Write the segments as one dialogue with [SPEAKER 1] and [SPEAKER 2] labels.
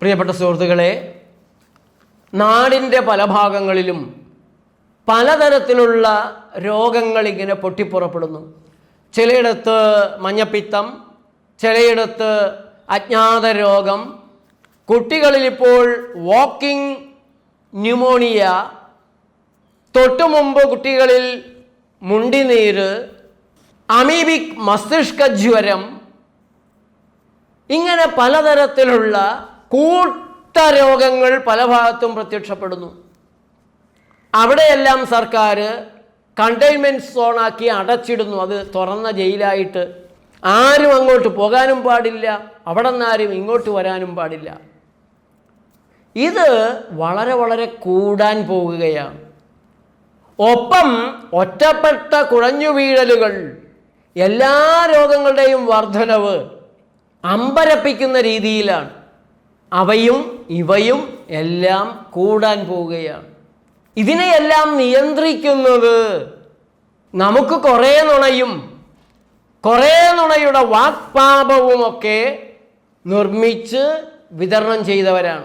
[SPEAKER 1] പ്രിയപ്പെട്ട സുഹൃത്തുക്കളെ നാടിന്റെ പല ഭാഗങ്ങളിലും പലതരത്തിലുള്ള രോഗങ്ങൾ ഇങ്ങനെ പൊട്ടിപ്പുറപ്പെടുന്നു. ചിലയിടത്ത് മഞ്ഞപ്പിത്തം ചിലയിടത്ത് അജ്ഞാത രോഗം കുട്ടികളിലിപ്പോൾ വാക്കിംഗ് ന്യൂമോണിയ തൊട്ടു മുമ്പ് കുട്ടികളിൽ മുണ്ടിനീര് അമീബിക് മസ്തിഷ്ക ജ്വരം ഇങ്ങനെ പലതരത്തിലുള്ള കൂട്ടരോഗങ്ങൾ പല ഭാഗത്തും പ്രത്യക്ഷപ്പെടുന്നു. അവിടെയെല്ലാം സർക്കാർ കണ്ടെയ്ൻമെന്റ് സോണാക്കി അടച്ചിടുന്നു. അത് തുറന്ന ജയിലായിട്ട്. ആരും അങ്ങോട്ട് പോകാനും പാടില്ല. അവിടെ നിന്നാരും ഇങ്ങോട്ട് വരാനും പാടില്ല. ഇത് വളരെ വളരെ കൂടാൻ പോകുകയാണ്. ഒപ്പം ഒറ്റപ്പെട്ട കുഴഞ്ഞു വീഴലുകൾ എല്ലാ രോഗങ്ങളുടെയും വർധനവ് അമ്പരപ്പിക്കുന്ന രീതിയിലാണ്. അവയും ഇവയും എല്ലാം കൂടാൻ പോവുകയാണ്. ഇതിനെയെല്ലാം നിയന്ത്രിക്കുന്നത് നമുക്ക് കുറേ നുണയും കുറേ നുണയുടെ വാക്പാപവുമൊക്കെ നിർമ്മിച്ച് വിതരണം ചെയ്തവരാണ്.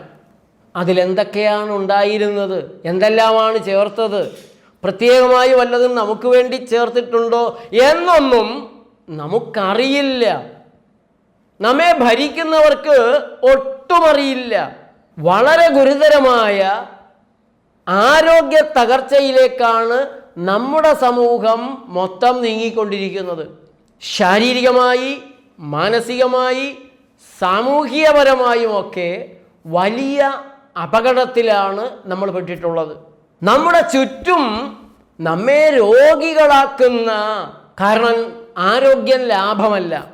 [SPEAKER 1] അതിലെന്തൊക്കെയാണ് ഉണ്ടായിരുന്നത്? എന്തെല്ലാമാണ് ചേർത്തത്? പ്രത്യേകമായി വല്ലതും നമുക്ക് വേണ്ടി ചേർത്തിട്ടുണ്ടോ എന്നൊന്നും നമുക്കറിയില്ല. നമ്മെ ഭരിക്കുന്നവർക്ക് ഒട്ടുമറിയില്ല വളരെ ഗുരുതരമായ ആരോഗ്യ തകർച്ചയിലേക്കാണ് നമ്മുടെ സമൂഹം മൊത്തം നീങ്ങിക്കൊണ്ടിരിക്കുന്നത്. ശാരീരികമായി മാനസികമായി സാമൂഹികപരമായും ഒക്കെ വലിയ അപകടത്തിലാണ് നമ്മൾ പെട്ടിട്ടുള്ളത്. നമ്മുടെ ചുറ്റും നമ്മെ രോഗികളാക്കുന്ന കാരണം ആരോഗ്യം ലാഭമല്ല.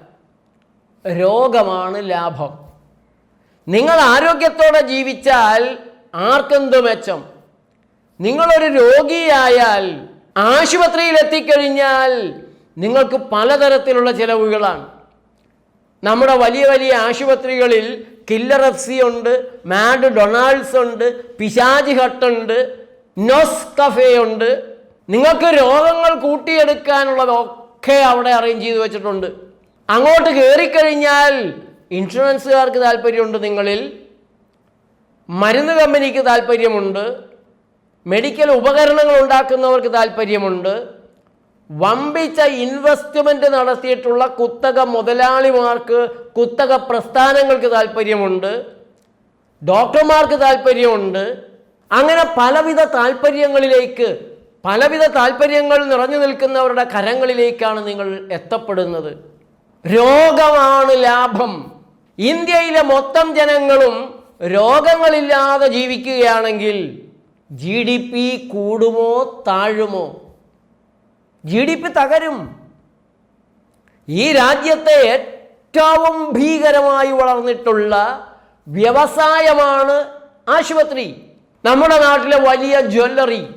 [SPEAKER 1] രോഗമാണ് ലാഭം. നിങ്ങൾ ആരോഗ്യത്തോടെ ജീവിച്ചാൽ ആർക്കെന്ത് മെച്ചം? നിങ്ങളൊരു രോഗിയായാൽ ആശുപത്രിയിൽ എത്തിക്കഴിഞ്ഞാൽ നിങ്ങൾക്ക് പലതരത്തിലുള്ള ചിലവുകളാണ്. നമ്മുടെ വലിയ വലിയ ആശുപത്രികളിൽ കില്ലർ എഫ് സി ഉണ്ട് മാഡ് ഡൊണാൾഡ്സ് ഉണ്ട് പിശാജി ഹട്ടുണ്ട് നോസ് കഫേ ഉണ്ട്. നിങ്ങൾക്ക് രോഗങ്ങൾ കൂട്ടിയെടുക്കാനുള്ളതൊക്കെ അവിടെ അറേഞ്ച് ചെയ്ത് വെച്ചിട്ടുണ്ട്. അങ്ങോട്ട് കയറിക്കഴിഞ്ഞാൽ ഇൻഷുറൻസുകാർക്ക് താല്പര്യമുണ്ട് നിങ്ങളിൽ. മരുന്ന് കമ്പനിക്ക് താല്പര്യമുണ്ട്. മെഡിക്കൽ ഉപകരണങ്ങൾ ഉണ്ടാക്കുന്നവർക്ക് താല്പര്യമുണ്ട്. വമ്പിച്ച ഇൻവെസ്റ്റ്മെന്റ് നടത്തിയിട്ടുള്ള കുത്തക മുതലാളിമാർക്ക് കുത്തക പ്രസ്ഥാനങ്ങൾക്ക് താല്പര്യമുണ്ട്. ഡോക്ടർമാർക്ക് താല്പര്യമുണ്ട്. അങ്ങനെ പലവിധ താല്പര്യങ്ങളിലേക്ക് പലവിധ താല്പര്യങ്ങൾ നിറഞ്ഞു നിൽക്കുന്നവരുടെ കരങ്ങളിലേക്കാണ് നിങ്ങൾ എത്തപ്പെടുന്നത്. രോഗമാണ് ലാഭം. ഇന്ത്യയിലെ മൊത്തം ജനങ്ങളും രോഗങ്ങളില്ലാതെ ജീവിക്കുകയാണെങ്കിൽ ജി ഡി പി കൂടുമോ താഴുമോ? ജി ഡി പി തകരും. ഈ രാജ്യത്തെ ഏറ്റവും ഭീകരമായി വളർന്നിട്ടുള്ള വ്യവസായമാണ് ആശുപത്രി. നമ്മുടെ നാട്ടിലെ വലിയ ജ്വല്ലറി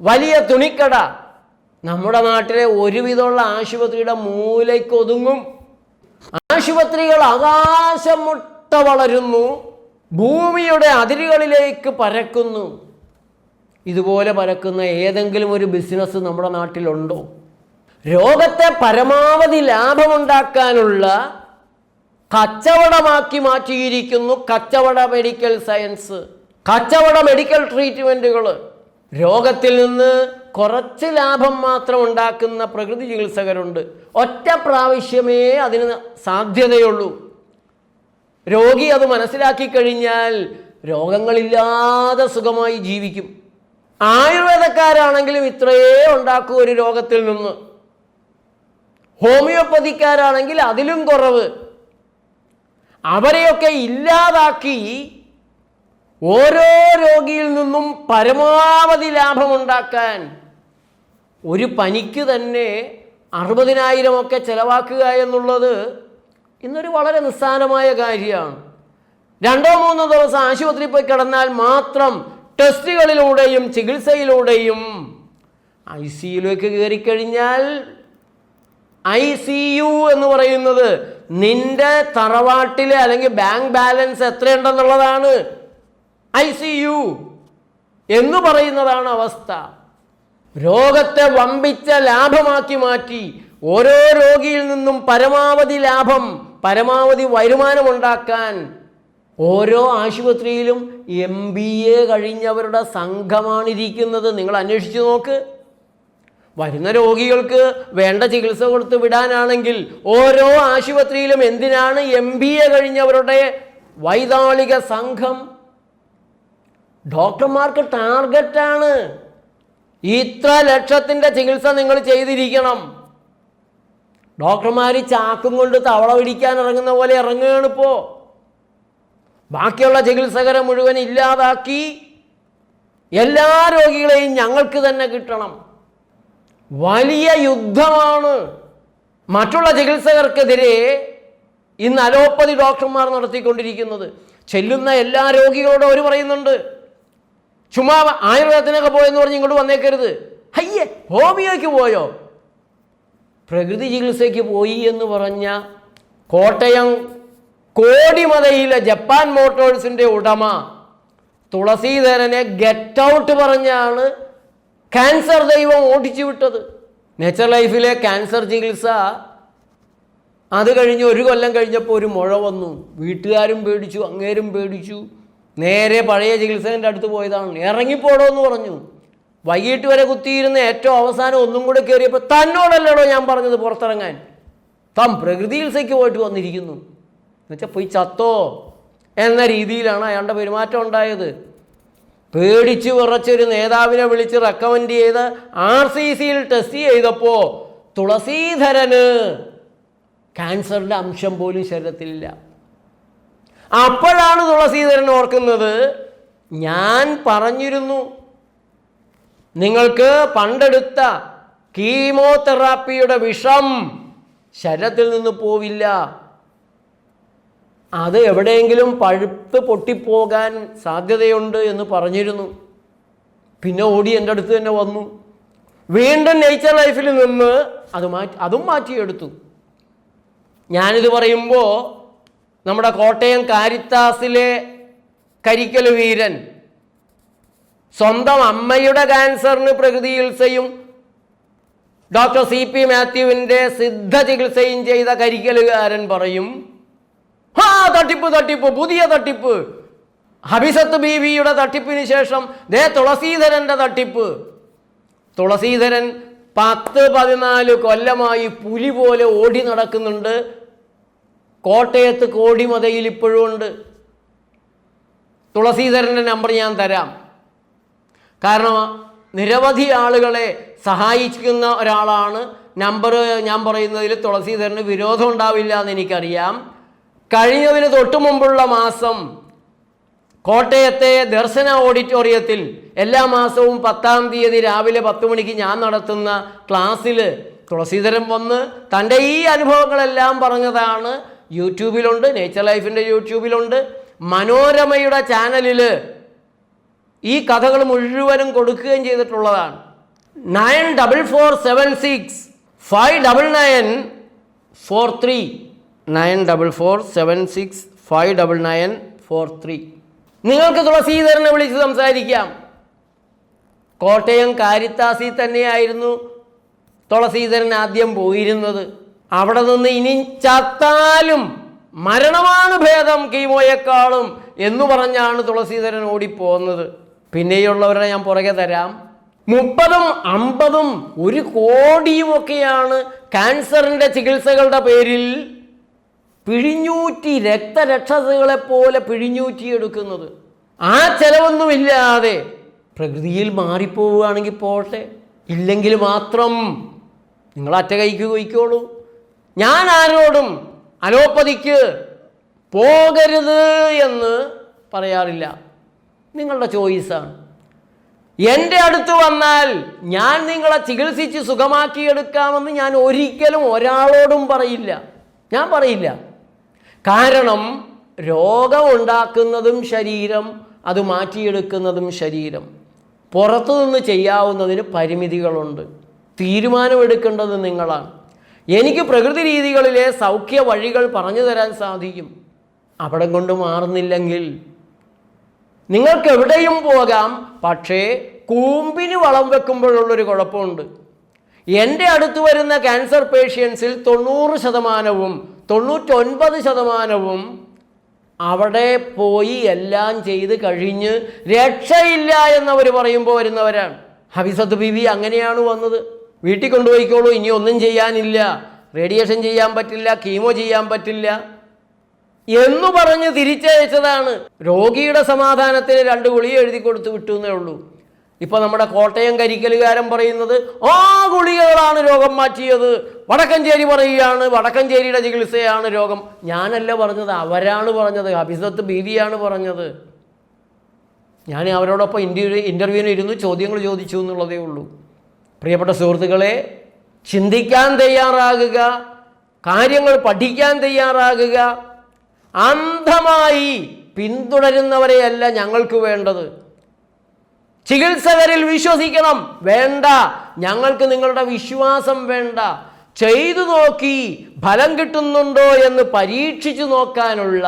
[SPEAKER 1] വലിയ തുണിക്കട നമ്മുടെ നാട്ടിലെ ഒരുവിധമുള്ള ആശുപത്രിയുടെ മൂലയ്ക്കൊതുങ്ങും. ആശുപത്രികൾ ആകാശം മുട്ട വളരുന്നു. ഭൂമിയുടെ അതിരുകളിലേക്ക് പരക്കുന്നു. ഇതുപോലെ പരക്കുന്ന ഏതെങ്കിലും ഒരു ബിസിനസ് നമ്മുടെ നാട്ടിലുണ്ടോ? രോഗത്തെ പരമാവധി ലാഭമുണ്ടാക്കാനുള്ള കച്ചവടമാക്കി മാറ്റിയിരിക്കുന്നു കച്ചവട മെഡിക്കൽ സയൻസ്. കച്ചവട മെഡിക്കൽ ട്രീറ്റ്മെന്റുകൾ രോഗത്തിൽ നിന്ന് കുറച്ച് ലാഭം മാത്രം ഉണ്ടാക്കുന്ന പ്രകൃതി ചികിത്സകരുണ്ട്. ഒറ്റ പ്രാവശ്യമേ അതിന് സാധ്യതയുള്ളൂ. രോഗി അത് മനസ്സിലാക്കി കഴിഞ്ഞാൽ രോഗങ്ങളില്ലാതെ സുഖമായി ജീവിക്കും. ആയുർവേദക്കാരാണെങ്കിലും ഇത്രയേ ഉണ്ടാക്കൂ ഒരു രോഗത്തിൽ നിന്ന്. ഹോമിയോപ്പതിക്കാരാണെങ്കിൽ അതിലും കുറവ്. അവരെയൊക്കെ ഇല്ലാതാക്കി ഓരോ രോഗിയിൽ നിന്നും പരമാവധി ലാഭമുണ്ടാക്കാൻ ഒരു പനിക്ക് തന്നെ അറുപതിനായിരമൊക്കെ ചിലവാക്കുക എന്നുള്ളത് ഇന്നൊരു വളരെ നിസ്സാരമായ കാര്യമാണ്. രണ്ടോ മൂന്നോ ദിവസം ആശുപത്രിയിൽ പോയി കിടന്നാൽ മാത്രം ടെസ്റ്റുകളിലൂടെയും ചികിത്സയിലൂടെയും ഐ സിയിലേക്ക് കയറിക്കഴിഞ്ഞാൽ ഐ സി യു എന്ന് പറയുന്നത് നിന്റെ തറവാട്ടിലെ അല്ലെങ്കിൽ ബാങ്ക് ബാലൻസ് എത്രയുണ്ടെന്നുള്ളതാണ് ഐ സി യു എന്ന് പറയുന്നതാണ് അവസ്ഥ. രോഗത്തെ വമ്പിച്ച ലാഭമാക്കി മാറ്റി ഓരോ രോഗിയിൽ നിന്നും പരമാവധി ലാഭം പരമാവധി വരുമാനമുണ്ടാക്കാൻ ഓരോ ആശുപത്രിയിലും എം ബി എ കഴിഞ്ഞവരുടെ സംഘമാണിരിക്കുന്നത്. നിങ്ങൾ അന്വേഷിച്ചു നോക്ക്. വരുന്ന രോഗികൾക്ക് വേണ്ട ചികിത്സ കൊടുത്ത് വിടാനാണെങ്കിൽ ഓരോ ആശുപത്രിയിലും എന്തിനാണ് എം ബി എ കഴിഞ്ഞവരുടെ വൈതാളിക സംഘം? ഡോക്ടർമാർക്ക് ടാർഗറ്റാണ്. ഇത്ര ലക്ഷത്തിന്റെ ചികിത്സ നിങ്ങൾ ചെയ്തിരിക്കണം. ഡോക്ടർമാർ ചാക്കും കൊണ്ട് തവള പിടിക്കാൻ ഇറങ്ങുന്ന പോലെ ഇറങ്ങുകയാണ് ഇപ്പോൾ ബാക്കിയുള്ള ചികിത്സകരെ മുഴുവൻ ഇല്ലാതാക്കി എല്ലാ രോഗികളെയും ഞങ്ങൾക്ക് തന്നെ കിട്ടണം. വലിയ യുദ്ധമാണ്. മറ്റുള്ള ചികിത്സകർക്കെതിരെ ഇന്ന് അലോപ്പതി ഡോക്ടർമാർ നടത്തിക്കൊണ്ടിരിക്കുന്നത്. ചെല്ലുന്ന എല്ലാ രോഗികളോടും അവർ പറയുന്നുണ്ട്. ചുമ്മാ ആയുർവേദത്തിനൊക്കെ പോയെന്ന് പറഞ്ഞ് ഇങ്ങോട്ട് വന്നേക്കരുത്. അയ്യേ ഹോമിയോയ്ക്ക് പോയോ? പ്രകൃതി ചികിത്സയ്ക്ക് പോയി എന്ന് പറഞ്ഞ കോട്ടയം കോടിമതയിലെ ജപ്പാൻ മോട്ടോഴ്സിന്റെ ഉടമ തുളസീധരനെ ഗെറ്റ് ഔട്ട് പറഞ്ഞാണ് ക്യാൻസർ ദൈവം ഓടിച്ചു വിട്ടത്. നേച്ചർ ലൈഫിലെ ക്യാൻസർ ചികിത്സ. അത് കഴിഞ്ഞ് ഒരു കൊല്ലം കഴിഞ്ഞപ്പോൾ ഒരു മുഴ വന്നു. വീട്ടുകാരും പേടിച്ചു അങ്ങേരും പേടിച്ചു. നേരെ പഴയ ചികിത്സകന്റെ അടുത്ത് പോയതാണ്. ഇറങ്ങിപ്പോടോ എന്ന് പറഞ്ഞു. വൈകിട്ട് വരെ കുത്തിയിരുന്ന ഏറ്റവും അവസാനം ഒന്നും കൂടെ കയറിയപ്പോൾ തന്നോടല്ലടോ ഞാൻ പറഞ്ഞത് പുറത്തിറങ്ങാൻ? താൻ പ്രകൃതി ചികിത്സയ്ക്ക് പോയിട്ട് വന്നിരിക്കുന്നു. എന്നുവെച്ചാൽ പോയി ചത്തോ എന്ന രീതിയിലാണ് അയാളുടെ പെരുമാറ്റം ഉണ്ടായത്. പേടിച്ച് വിറച്ചൊരു നേതാവിനെ വിളിച്ച് റെക്കമെൻഡ് ചെയ്ത് ആർ സി സിയിൽ ടെസ്റ്റ് ചെയ്തപ്പോൾ തുളസീധരന് ക്യാൻസറിന്റെ അംശം പോലും ശരീരത്തിലില്ല. അപ്പോഴാണ് തുളസീധരൻ ഓർക്കുന്നത് ഞാൻ പറഞ്ഞിരുന്നു നിങ്ങൾക്ക് പണ്ടെടുത്ത കീമോതെറാപ്പിയുടെ വിഷം ശരീരത്തിൽ നിന്ന് പോവില്ല. അത് എവിടെയെങ്കിലും പഴുത്ത് പൊട്ടിപ്പോകാൻ സാധ്യതയുണ്ട് എന്ന് പറഞ്ഞിരുന്നു. പിന്നെ ഓടി എന്റെ അടുത്ത് തന്നെ വന്നു. വീണ്ടും നേച്ചർ ലൈഫിൽ നിന്ന് അത് മാറ്റി അതും മാറ്റിയെടുത്തു. ഞാനിത് പറയുമ്പോൾ നമ്മുടെ കോട്ടയം കാരിത്താസിലെ കരിക്കൽ വീരൻ സ്വന്തം അമ്മയുടെ ക്യാൻസറിന് പ്രകൃതി ചികിത്സയും ഡോക്ടർ സി പി മാത്യുവിന്റെ സിദ്ധ ചികിത്സയും ചെയ്ത കരിക്കലുകാരൻ പറയും ആ തട്ടിപ്പ് തട്ടിപ്പ് പുതിയ തട്ടിപ്പ്. ഹബിസത്ത് ബീവിയുടെ തട്ടിപ്പിന് ശേഷം ദേ തുളസീധരന്റെ തട്ടിപ്പ്. തുളസീധരൻ പത്ത് പതിനാല് കൊല്ലമായി പുലി പോലെ ഓടി നടക്കുന്നുണ്ട്. കോട്ടയത്ത് കോടിമതയിൽ ഇപ്പോഴും ഉണ്ട്. തുളസീധരന്റെ നമ്പർ ഞാൻ തരാം. കാരണം നിരവധി ആളുകളെ സഹായിക്കുന്ന ഒരാളാണ് നമ്പർ ഞാൻ പറയുന്നതിൽ തുളസീധരന് വിരോധം ഉണ്ടാവില്ല എന്ന് എനിക്കറിയാം. കഴിഞ്ഞതിന് തൊട്ടു മുമ്പുള്ള മാസം കോട്ടയത്തെ ദർശന ഓഡിറ്റോറിയത്തിൽ എല്ലാ മാസവും പത്താം തീയതി രാവിലെ പത്ത് മണിക്ക് ഞാൻ നടത്തുന്ന ക്ലാസ്സിൽ തുളസീധരൻ വന്ന് തന്റെ ഈ അനുഭവങ്ങളെല്ലാം പറഞ്ഞതാണ്. യൂട്യൂബിലുണ്ട് നേച്ചർ ലൈഫിന്റെ യൂട്യൂബിലുണ്ട്. മനോരമയുടെ ചാനലിൽ ഈ കഥകൾ മുഴുവനും കൊടുക്കുകയും ചെയ്തിട്ടുള്ളതാണ്. Nine double four seven six five double nine four three nine double four seven six five double nine four three. നിങ്ങൾക്ക് തുളസീധരനെ വിളിച്ച് സംസാരിക്കാം. കോട്ടയം കാരിത്താസിൽ തന്നെയായിരുന്നു തുളസീധരൻ ആദ്യം പോയിരുന്നത്. അവിടെ നിന്ന് ഇനി ചത്താലും മരണമാണ് ഭേദം കീമോയെക്കാളും എന്ന് പറഞ്ഞാണ് തുളസീധരൻ ഓടിപ്പോകുന്നത്. പിന്നെയുള്ളവരെ ഞാൻ പുറകെ തരാം. മുപ്പതും അമ്പതും ഒരു കോടിയും ഒക്കെയാണ് ക്യാൻസറിന്റെ ചികിത്സകളുടെ പേരിൽ പിഴിഞ്ഞൂറ്റി രക്തരക്ഷസുകളെ പോലെ പിഴിഞ്ഞൂറ്റിയെടുക്കുന്നത്. ആ ചെലവൊന്നുമില്ലാതെ പ്രകൃതിയിൽ മാറിപ്പോവുകയാണെങ്കിൽ പോട്ടെ. ഇല്ലെങ്കിൽ മാത്രം നിങ്ങൾ അറ്റ കൈക്ക് കൊയ്ക്കോളൂ. ഞാൻ ആരോടും അലോപ്പതിക്ക് പോകരുത് എന്ന് പറയാറില്ല. നിങ്ങളുടെ ചോയ്സാണ് എന്റെ അടുത്ത് വന്നാൽ ഞാൻ നിങ്ങളെ ചികിത്സിച്ച് സുഖമാക്കിയെടുക്കാമെന്ന് ഞാൻ ഒരിക്കലും ഒരാളോടും പറയില്ല. ഞാൻ പറയില്ല. കാരണം രോഗമുണ്ടാക്കുന്നതും ശരീരം അത് മാറ്റിയെടുക്കുന്നതും ശരീരം. പുറത്തുനിന്ന് ചെയ്യാവുന്നതിന് പരിമിതികളുണ്ട്. തീരുമാനമെടുക്കേണ്ടത് നിങ്ങളാണ്. എനിക്ക് പ്രകൃതി രീതികളിലെ സൗഖ്യ വഴികൾ പറഞ്ഞു തരാൻ സാധിക്കും. അവിടെ കൊണ്ട് മാറുന്നില്ലെങ്കിൽ നിങ്ങൾക്ക് എവിടെയും പോകാം. പക്ഷേ കൂമ്പിന് വളം വെക്കുമ്പോഴുള്ളൊരു കുഴപ്പമുണ്ട്. എന്റെ അടുത്ത് വരുന്ന ക്യാൻസർ പേഷ്യൻസിൽ തൊണ്ണൂറ് ശതമാനവും തൊണ്ണൂറ്റൊൻപത് ശതമാനവും അവിടെ പോയി എല്ലാം ചെയ്ത് കഴിഞ്ഞ് രക്ഷയില്ല എന്നവർ പറയുമ്പോൾ വരുന്നവരാണ്. ഹബിസത്ത് ബിബി അങ്ങനെയാണ് വന്നത്. വീട്ടിൽ കൊണ്ടുപോയിക്കോളൂ ഇനി ഒന്നും ചെയ്യാനില്ല. റേഡിയേഷൻ ചെയ്യാൻ പറ്റില്ല കീമോ ചെയ്യാൻ പറ്റില്ല. എന്നു പറഞ്ഞ് തിരിച്ചയച്ചതാണ്. രോഗിയുടെ സമാധാനത്തിന് രണ്ട് ഗുളിക എഴുതി കൊടുത്തു വിട്ടു എന്നേ ഉള്ളൂ. ഇപ്പൊ നമ്മുടെ കോട്ടയം കരിക്കലുകാരൻ പറയുന്നത് ആ ഗുളികകളാണ് രോഗം മാറ്റിയത്. വടക്കഞ്ചേരി പറയുകയാണ് വടക്കഞ്ചേരിയുടെ ചികിത്സയാണ് രോഗം. ഞാനല്ല പറഞ്ഞത് അവരാണ് പറഞ്ഞത് അഭിസത്ത് ബീവിയാണ് പറഞ്ഞത്. ഞാൻ അവരോടൊപ്പം ഇന്റർവ്യൂ ഇന്റർവ്യൂവിന് ഇരുന്ന് ചോദ്യങ്ങൾ ചോദിച്ചു എന്നുള്ളതേ ഉള്ളൂ. പ്രിയപ്പെട്ട സുഹൃത്തുക്കളെ ചിന്തിക്കാൻ തയ്യാറാകുക കാര്യങ്ങൾ പഠിക്കാൻ തയ്യാറാകുക അന്ധമായി പിന്തുടരുന്നവരെയല്ല ഞങ്ങൾക്ക് വേണ്ടത്. ചികിത്സകരിൽ വിശ്വസിക്കണം വേണ്ട. ഞങ്ങൾക്ക് നിങ്ങളുടെ വിശ്വാസം വേണ്ട. ചെയ്തു നോക്കി ഫലം കിട്ടുന്നുണ്ടോ എന്ന് പരീക്ഷിച്ചു നോക്കാനുള്ള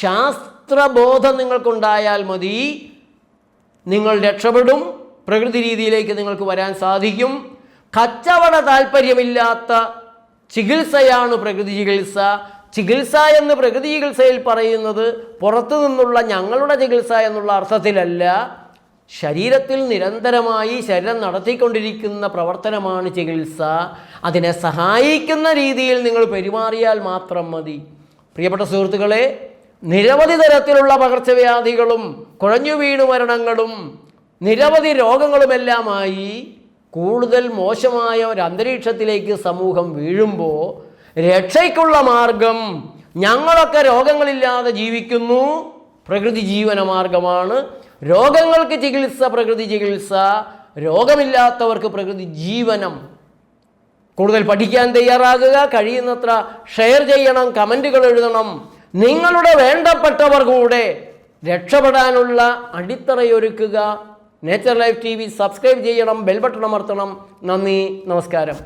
[SPEAKER 1] ശാസ്ത്രബോധം നിങ്ങൾക്കുണ്ടായാൽ മതി. നിങ്ങൾ രക്ഷപ്പെടും. പ്രകൃതി രീതിയിലേക്ക് നിങ്ങൾക്ക് വരാൻ സാധിക്കും. കച്ചവട താല്പര്യമില്ലാത്ത ചികിത്സയാണ് പ്രകൃതി ചികിത്സ. ചികിത്സ എന്ന് പ്രകൃതി ചികിത്സയിൽ പറയുന്നത് പുറത്തു നിന്നുള്ള ഞങ്ങളുടെ ചികിത്സ എന്നുള്ള അർത്ഥത്തിലല്ല. ശരീരത്തിൽ നിരന്തരമായി ശരീരം നടത്തിക്കൊണ്ടിരിക്കുന്ന പ്രവർത്തനമാണ് ചികിത്സ. അതിനെ സഹായിക്കുന്ന രീതിയിൽ നിങ്ങൾ പെരുമാറിയാൽ മാത്രം മതി. പ്രിയപ്പെട്ട സുഹൃത്തുക്കളെ നിരവധി തരത്തിലുള്ള പകർച്ചവ്യാധികളും കുഴഞ്ഞു വീണു മരണങ്ങളും നിരവധി രോഗങ്ങളുമെല്ലാമായി കൂടുതൽ മോശമായ ഒരു അന്തരീക്ഷത്തിലേക്ക് സമൂഹം വീഴുമ്പോൾ രക്ഷയ്ക്കുള്ള മാർഗം ഞങ്ങളൊക്കെ രോഗങ്ങളില്ലാതെ ജീവിക്കുന്നു. പ്രകൃതി ജീവന മാർഗമാണ്. രോഗങ്ങൾക്ക് ചികിത്സ പ്രകൃതി ചികിത്സ. രോഗമില്ലാത്തവർക്ക് പ്രകൃതി ജീവനം. കൂടുതൽ പഠിക്കാൻ തയ്യാറാകുക കഴിയുന്നത്ര ഷെയർ ചെയ്യണം കമന്റുകൾ എഴുതണം. നിങ്ങളുടെ വേണ്ടപ്പെട്ടവർ കൂടെ രക്ഷപ്പെടാനുള്ള അടിത്തറയൊരുക്കുക. Nature life T V subscribe ചെയ്യണം ബെൽബട്ടൺ അമർത്തണം. നന്ദി നമസ്കാരം.